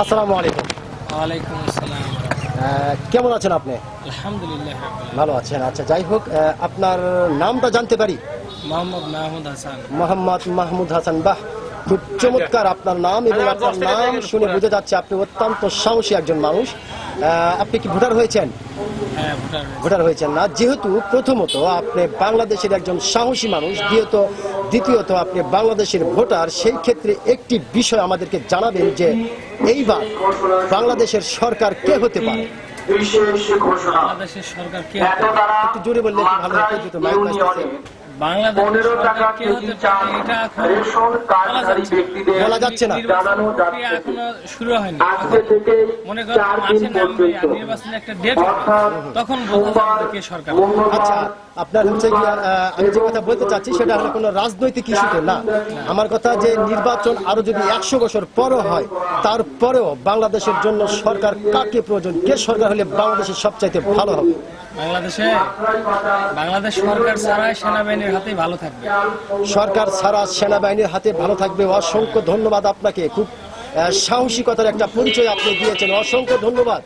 আসসালামু আলাইকুম। ওয়ালাইকুম আসসালাম। কেমন আছেন আপনি? আলহামদুলিল্লাহ ভালো আছেন আচ্ছা যাই হোক আপনার নামটা জানতে পারি? মোহাম্মদ মাহমুদ হাসান। মোহাম্মদ মাহমুদ হাসান বাহ খুব চমৎকার আপনার নাম এবং আপনার নাম শুনে বুঝে যাচ্ছে আপনি অত্যন্ত সাহসী একজন মানুষ। আপনি কি ভোটার হয়েছেন? হ্যাঁ ভোটার হয়েছেন না। যেহেতু প্রথমত আপনি বাংলাদেশের একজন সাহসী মানুষ দ্বিতীয়ত দ্বিতীয়ত আপনি বাংলাদেশের ভোটার সেই ক্ষেত্রে একটি বিষয় আমাদেরকে জানাবেন যে এইবার বাংলাদেশের সরকার কে হতে পারে? বাংলাদেশের সরকার কে? একটু জোরে বললে ভালো হতো বলা যাচ্ছে না। যাচ্ছে মনে করেন মাসে নামবে নির্বাচনের একটা ডেট তখন বোঝা যাবে কে সরকার। আচ্ছা আপনার হচ্ছে কি আমি যে কথা বলতে চাচ্ছি সেটা হলো কোনো রাজনৈতিক ইস্যুতে না। আমার কথা যে নির্বাচন আরও যদি একশো বছর পরও হয় তারপরেও বাংলাদেশের জন্য সরকার কাকে প্রয়োজন কে সরকার হলে বাংলাদেশের সবচাইতে ভালো হবে? বাংলাদেশে বাংলাদেশ সরকার ছাড়াই সেনাবাহিনীর হাতে ভালো থাকবে। সরকার ছাড়া সেনাবাহিনীর হাতে ভালো থাকবে। অসংখ্য ধন্যবাদ আপনাকে। খুব সাহসিকতার একটা পরিচয় আপনি দিয়েছেন। অসংখ্য ধন্যবাদ।